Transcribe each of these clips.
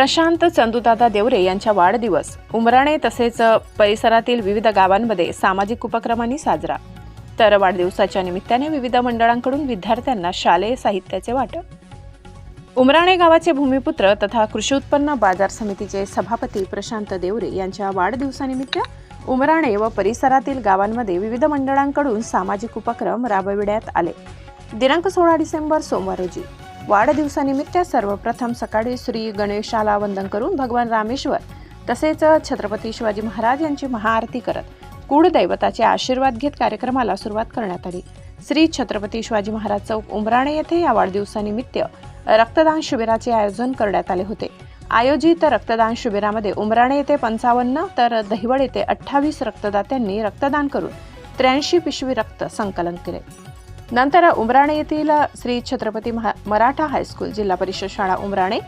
प्रशांत चंदूदादा देवरे यांच्या वाढदिवस. उमराणे तसेच परिसरातील विविध गावांमध्ये सामाजिक उपक्रमांनी साजरा. तर वाढदिवसाच्या निमित्ताने विविध मंडळांकडून विद्यार्थ्यांना शालेय साहित्याचे वाटप. उमराणे गावाचे भूमिपुत्र तथा कृषी उत्पन्न बाजार समितीचे सभापती प्रशांत देवरे यांच्या वाढदिवसानिमित्त उमराणे व परिसरातील गावांमध्ये विविध मंडळांकडून सामाजिक उपक्रम राबविण्यात आले. दिनांक सोळा डिसेंबर सोमवार रोजी. वाढदिवसानिमित्त सर्वप्रथम सकाळी श्री गणेशाला वंदन करून भगवान रामेश्वर तसेच छत्रपती शिवाजी महाराज यांची महाआरती करत कुळदैवताचे आशीर्वाद घेत कार्यक्रमाला सुरुवात करण्यात आली. श्री छत्रपती शिवाजी महाराज चौक उमराणे येथे या वाढदिवसानिमित्त रक्तदान शिबिराचे आयोजन करण्यात आले होते. आयोजित रक्तदान शिबिरामध्ये उमराणे येथे पंचावन्न तर दहिवड येथे अठ्ठावीस रक्तदात्यांनी रक्तदान करून त्र्याऐंशी पिशवी रक्त संकलन केले. नंतर उमराणे येथील श्री छत्रपती महा मराठा हायस्कूल जिल्हा परिषद शाळा उमराणे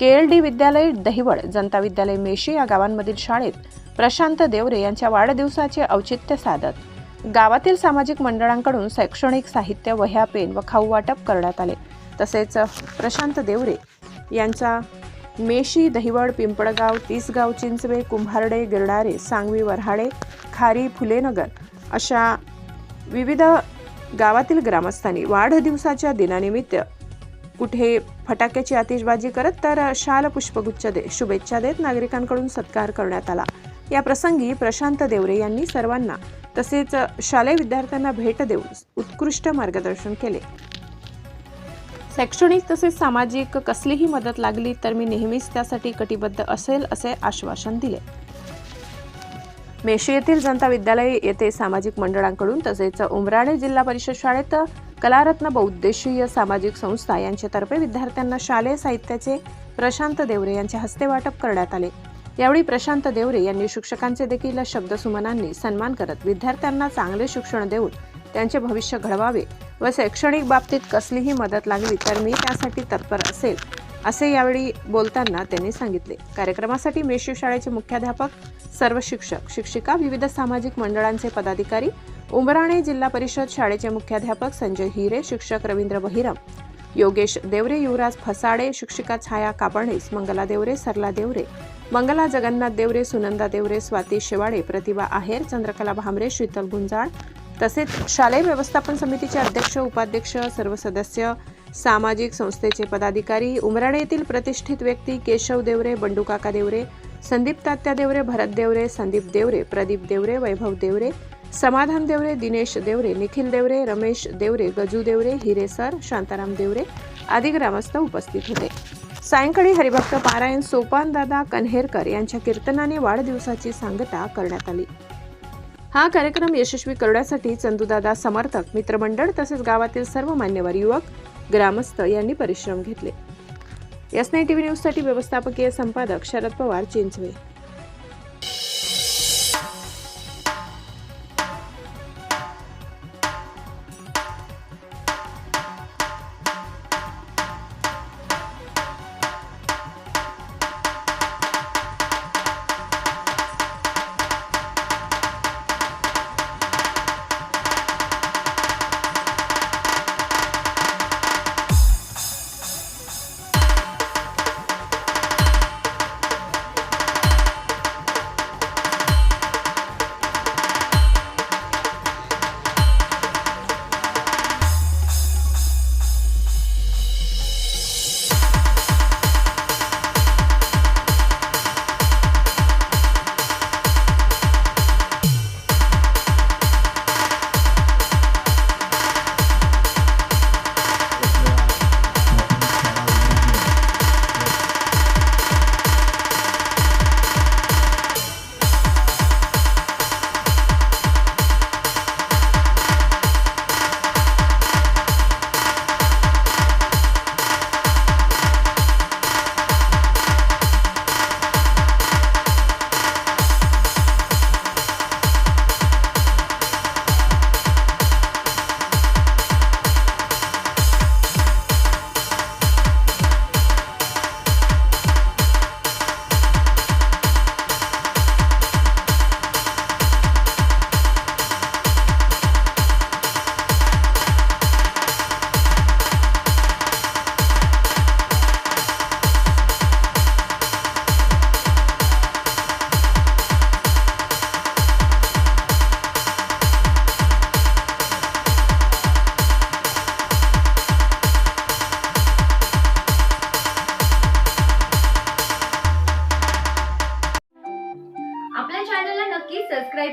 के एल डी विद्यालय दहिवड जनता विद्यालय मेशी या गावांमधील शाळेत प्रशांत देवरे यांच्या वाढदिवसाचे औचित्य साधत गावातील सामाजिक मंडळांकडून शैक्षणिक साहित्य वह्या पेन व खाऊ वाटप करण्यात आले. तसेच प्रशांत देवरे यांचा मेशी दहिवड पिंपळगाव तिसगाव चिंचवे कुंभारडे गिरणारे सांगवी वऱ्हाडे खारी फुलेनगर अशा विविध गावातील ग्रामस्थांनी वाढदिवसाच्या दिनानिमित्त कुठे फटाक्याची आतिषबाजी करत तर शाल पुष्पगुच्छ दे शुभेच्छा देत नागरिकांकडून सत्कार करण्यात आला. या प्रसंगी प्रशांत देवरे यांनी सर्वांना तसेच शालेय विद्यार्थ्यांना भेट देऊन उत्कृष्ट मार्गदर्शन केले. शैक्षणिक तसेच सामाजिक कसलीही मदत लागली तर मी नेहमीच त्यासाठी कटिबद्ध असेल असे आश्वासन दिले. मेशी येथील जनता विद्यालय येथे सामाजिक मंडळांकडून तसेच उमराणे जिल्हा परिषद शाळेत कलारत्न बहुद्देशीय सामाजिक संस्था यांच्यातर्फे विद्यार्थ्यांना शालेय साहित्याचे प्रशांत देवरे यांच्या हस्ते वाटप करण्यात आले. यावेळी प्रशांत देवरे यांनी शिक्षकांचे देखील शब्दसुमनांनी सन्मान करत विद्यार्थ्यांना चांगले शिक्षण देऊन त्यांचे भविष्य घडवावे व शैक्षणिक बाबतीत कसलीही मदत लागली तर मी त्यासाठी तत्पर असेल असे यावेळी बोलताना त्यांनी सांगितले. कार्यक्रमासाठी मेशी शाळेचे मुख्याध्यापक सर्व शिक्षक शिक्षिका विविध सामाजिक मंडळांचे पदाधिकारी उमराणे जिल्हा परिषद शाळेचे मुख्याध्यापक संजय हिरे शिक्षक रवींद्र बहिरम योगेश देवरे युवराज फसाडे शिक्षिका छाया कापणेस मंगला देवरे सरला देवरे मंगला जगन्नाथ देवरे सुनंदा देवरे स्वाती शेवाडे प्रतिभा आहेर चंद्रकला भामरे शीतल गुंजाळ तसेच शालेय व्यवस्थापन समितीचे अध्यक्ष उपाध्यक्ष सर्व सदस्य सामाजिक संस्थेचे पदाधिकारी उमराणे येथील प्रतिष्ठित व्यक्ती केशव देवरे बंडूकाका देवरे संदीप तात्या देवरे भरत देवरे संदीप देवरे प्रदीप देवरे वैभव देवरे समाधान देवरे दिनेश देवरे निखिल देवरे रमेश देवरे गजू देवरे हिरे सर शांताराम देवरे आदी ग्रामस्थ उपस्थित होते. सायंकाळी हरिभक्त पारायण सोपानदादा कन्हेरकर यांच्या कीर्तनाने वाढदिवसाची सांगता करण्यात आली. हा कार्यक्रम यशस्वी करण्यासाठी चंदूदादा समर्थक मित्रमंडळ तसेच गावातील सर्व मान्यवर युवक ग्रामस्थ यांनी परिश्रम घेतले. एस नाईन टीव्ही न्यूजसाठी व्यवस्थापकीय संपादक शरद पवार चिंचवे.